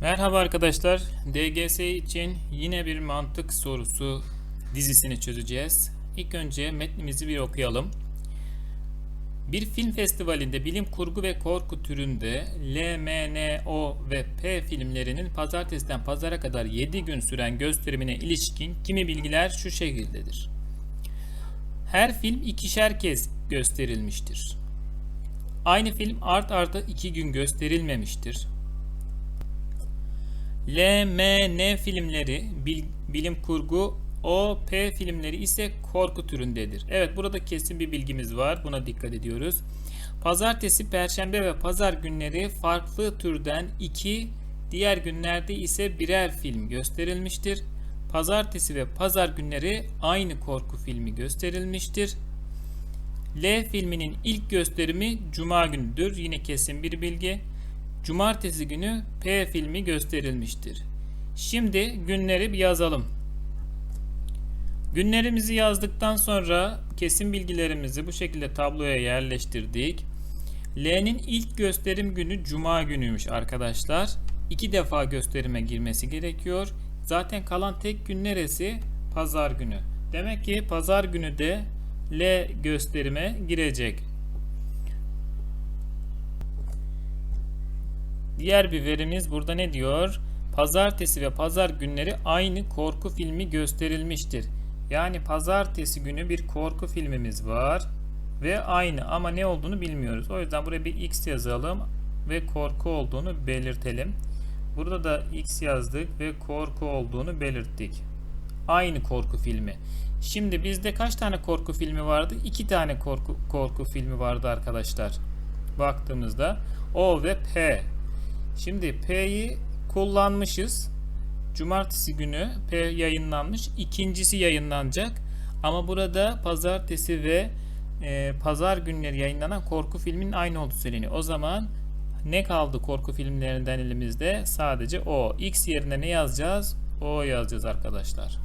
Merhaba arkadaşlar. DGS için yine bir mantık sorusu dizisini çözeceğiz. İlk önce metnimizi bir okuyalım. Bir film festivalinde bilim kurgu ve korku türünde L, M, N, O ve P filmlerinin pazartesiden pazara kadar 7 gün süren gösterimine ilişkin kimi bilgiler şu şekildedir. Her film ikişer kez gösterilmiştir. Aynı film art arda 2 gün gösterilmemiştir. L, M, N filmleri bil- bilim kurgu, O, P filmleri ise korku türündedir. Evet burada kesin bir bilgimiz var. Buna dikkat ediyoruz. Pazartesi, perşembe ve pazar günleri farklı türden iki, diğer günlerde ise birer film gösterilmiştir. Pazartesi ve pazar günleri aynı korku filmi gösterilmiştir. L filminin ilk gösterimi Cuma günüdür. Yine kesin bir bilgi. Cumartesi günü P filmi gösterilmiştir. Şimdi günleri bir yazalım. Günlerimizi yazdıktan sonra kesin bilgilerimizi bu şekilde tabloya yerleştirdik. L'nin ilk gösterim günü Cuma günüymüş arkadaşlar. İki defa gösterime girmesi gerekiyor. Zaten kalan tek gün neresi? Pazar günü. Demek ki pazar günü de L gösterime girecek. Diğer bir verimiz burada ne diyor? Pazartesi ve pazar günleri aynı korku filmi gösterilmiştir. Yani pazartesi günü bir korku filmimiz var ve aynı ama ne olduğunu bilmiyoruz. O yüzden buraya bir x yazalım ve korku olduğunu belirtelim. Burada da x yazdık ve korku olduğunu belirttik. Aynı korku filmi. Şimdi bizde kaç tane korku filmi vardı? İki tane korku, korku filmi vardı arkadaşlar. Baktığımızda O ve P. Şimdi P'yi kullanmışız. Cumartesi günü P yayınlanmış. İkincisi yayınlanacak. Ama burada pazartesi ve e, pazar günleri yayınlanan korku filminin aynı olduğu söyleniyor. O zaman ne kaldı korku filmlerinden elimizde? Sadece o. X yerine ne yazacağız? O yazacağız arkadaşlar.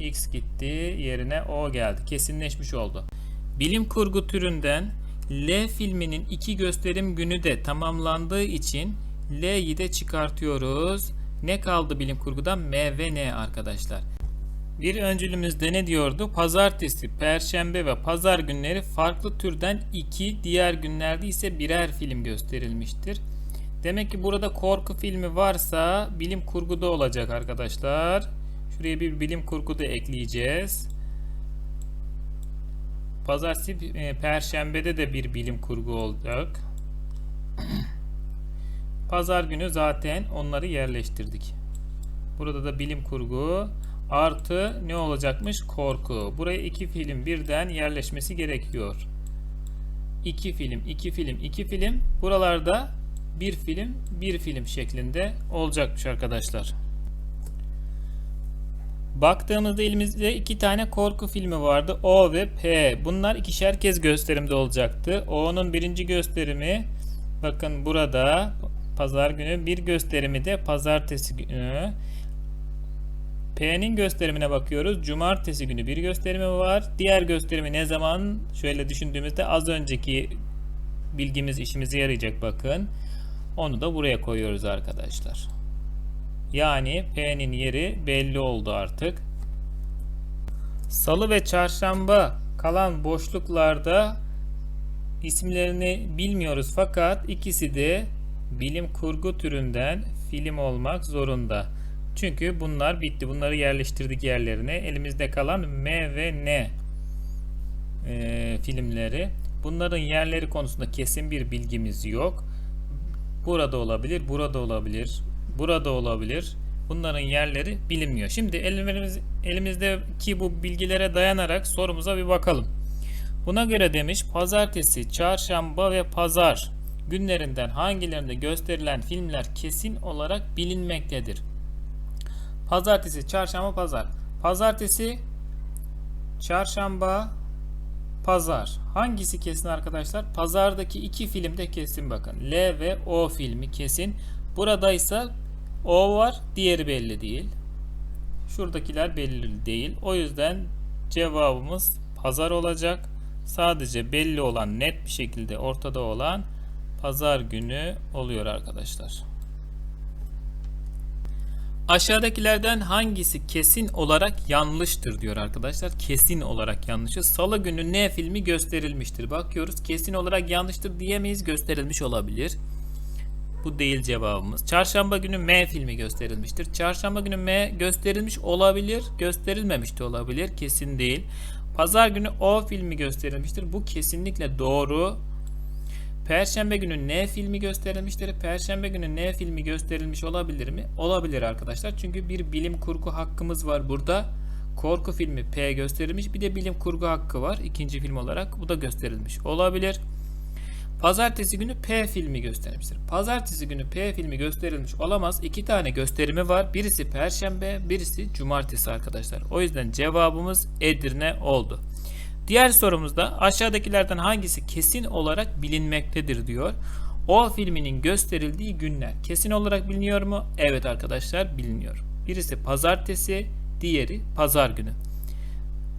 X gitti. Yerine O geldi. Kesinleşmiş oldu. Bilim kurgu türünden L filminin iki gösterim günü de tamamlandığı için L'yi de çıkartıyoruz. Ne kaldı bilim kurgudan? M ve N arkadaşlar. Bir öncülümüzde ne diyordu? Pazartesi, perşembe ve pazar günleri farklı türden iki, diğer günlerde ise birer film gösterilmiştir. Demek ki burada korku filmi varsa bilim kurguda olacak arkadaşlar. Şuraya bir bilim kurgu da ekleyeceğiz. Pazartesi, e, perşembede de bir bilim kurgu olacak. Pazar günü zaten onları yerleştirdik. Burada da bilim kurgu artı ne olacakmış? Korku. Buraya iki film birden yerleşmesi gerekiyor. İki film, iki film, iki film. Buralarda bir film, bir film şeklinde olacakmış arkadaşlar. Baktığımızda elimizde iki tane korku filmi vardı. O ve P. Bunlar ikişer kez gösterimde olacaktı. O'nun birinci gösterimi bakın burada pazar günü bir gösterimi de pazartesi günü. P'nin gösterimine bakıyoruz. Cumartesi günü bir gösterimi var. Diğer gösterimi ne zaman? Şöyle düşündüğümüzde az önceki bilgimiz işimize yarayacak bakın. Onu da buraya koyuyoruz arkadaşlar. Yani P'nin yeri belli oldu artık. Salı ve çarşamba kalan boşluklarda isimlerini bilmiyoruz fakat ikisi de bilim kurgu türünden film olmak zorunda. Çünkü bunlar bitti. Bunları yerleştirdik yerlerine. Elimizde kalan M ve N e, filmleri. Bunların yerleri konusunda kesin bir bilgimiz yok. Burada olabilir, burada olabilir, burada olabilir. Bunların yerleri bilinmiyor. Şimdi elimiz, elimizdeki bu bilgilere dayanarak sorumuza bir bakalım. Buna göre demiş pazartesi, çarşamba ve pazar günlerinden hangilerinde gösterilen filmler kesin olarak bilinmektedir. Pazartesi, çarşamba, pazar. Pazartesi, çarşamba, pazar. Hangisi kesin arkadaşlar? Pazardaki iki filmde kesin bakın. L ve O filmi kesin. Burada ise O var, diğeri belli değil. Şuradakiler belli değil. O yüzden cevabımız pazar olacak. Sadece belli olan net bir şekilde ortada olan pazar günü oluyor arkadaşlar. Aşağıdakilerden hangisi kesin olarak yanlıştır diyor arkadaşlar. Kesin olarak yanlışı. Salı günü ne filmi gösterilmiştir? Bakıyoruz. Kesin olarak yanlıştır diyemeyiz. Gösterilmiş olabilir. Bu değil cevabımız. Çarşamba günü M filmi gösterilmiştir. Çarşamba günü M gösterilmiş olabilir, gösterilmemiş de olabilir. Kesin değil. Pazar günü O filmi gösterilmiştir. Bu kesinlikle doğru. Perşembe günü N filmi gösterilmiştir. Perşembe günü N filmi gösterilmiş olabilir mi? Olabilir arkadaşlar. Çünkü bir bilim kurgu hakkımız var burada. Korku filmi P gösterilmiş. Bir de bilim kurgu hakkı var. ikinci film olarak. Bu da gösterilmiş olabilir. Pazartesi günü P filmi gösterilmiştir. Pazartesi günü P filmi gösterilmiş olamaz. İki tane gösterimi var. Birisi Perşembe, birisi Cumartesi arkadaşlar. O yüzden cevabımız Edirne oldu. Diğer sorumuzda aşağıdakilerden hangisi kesin olarak bilinmektedir diyor. O filminin gösterildiği günler kesin olarak biliniyor mu? Evet arkadaşlar biliniyor. Birisi pazartesi, diğeri pazar günü.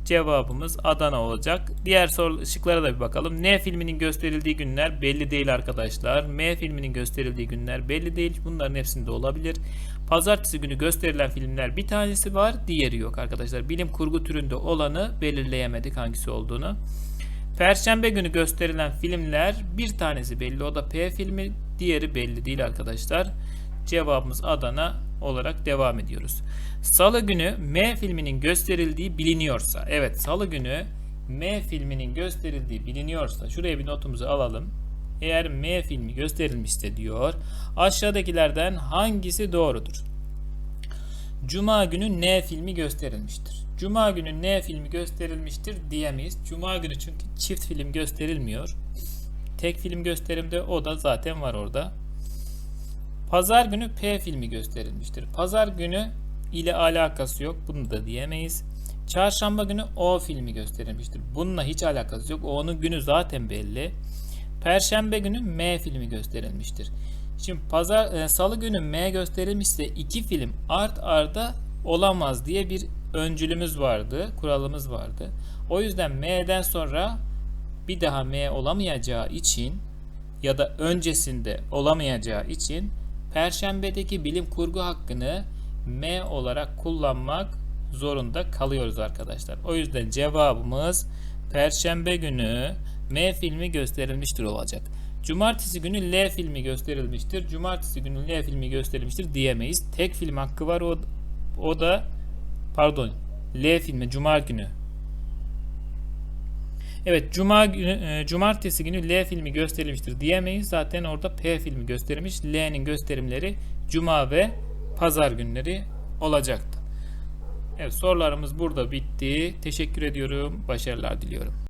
Cevabımız Adana olacak. Diğer soru şıklara da bir bakalım. N filminin gösterildiği günler belli değil arkadaşlar. M filminin gösterildiği günler belli değil. Bunların hepsinde olabilir. Pazartesi günü gösterilen filmler bir tanesi var, diğeri yok arkadaşlar. Bilim kurgu türünde olanı belirleyemedik hangisi olduğunu. Perşembe günü gösterilen filmler bir tanesi belli. O da P filmi, diğeri belli değil arkadaşlar. Cevabımız Adana olarak devam ediyoruz. Salı günü M filminin gösterildiği biliniyorsa, evet Salı günü M filminin gösterildiği biliniyorsa, şuraya bir notumuzu alalım. Eğer M filmi gösterilmişse diyor, aşağıdakilerden hangisi doğrudur? Cuma günü N filmi gösterilmiştir. Cuma günü N filmi gösterilmiştir diyemeyiz. Cuma günü çünkü çift film gösterilmiyor. Tek film gösterimde o da zaten var orada. Pazar günü P filmi gösterilmiştir. Pazar günü ile alakası yok. Bunu da diyemeyiz. Çarşamba günü O filmi gösterilmiştir. Bununla hiç alakası yok. O'nun günü zaten belli. Perşembe günü M filmi gösterilmiştir. Şimdi pazar e, salı günü M gösterilmişse iki film art arda olamaz diye bir öncülümüz vardı, kuralımız vardı. O yüzden M'den sonra bir daha M olamayacağı için ya da öncesinde olamayacağı için Perşembedeki bilim kurgu hakkını M olarak kullanmak zorunda kalıyoruz arkadaşlar. O yüzden cevabımız Perşembe günü M filmi gösterilmiştir olacak. Cumartesi günü L filmi gösterilmiştir. Cumartesi günü L filmi gösterilmiştir diyemeyiz. Tek film hakkı var o, o da pardon L filmi Cuma günü. Evet Cuma günü, e, Cumartesi günü L filmi gösterilmiştir diyemeyiz. Zaten orada P filmi gösterilmiş. L'nin gösterimleri Cuma ve Pazar günleri olacaktı. Evet sorularımız burada bitti. Teşekkür ediyorum. Başarılar diliyorum.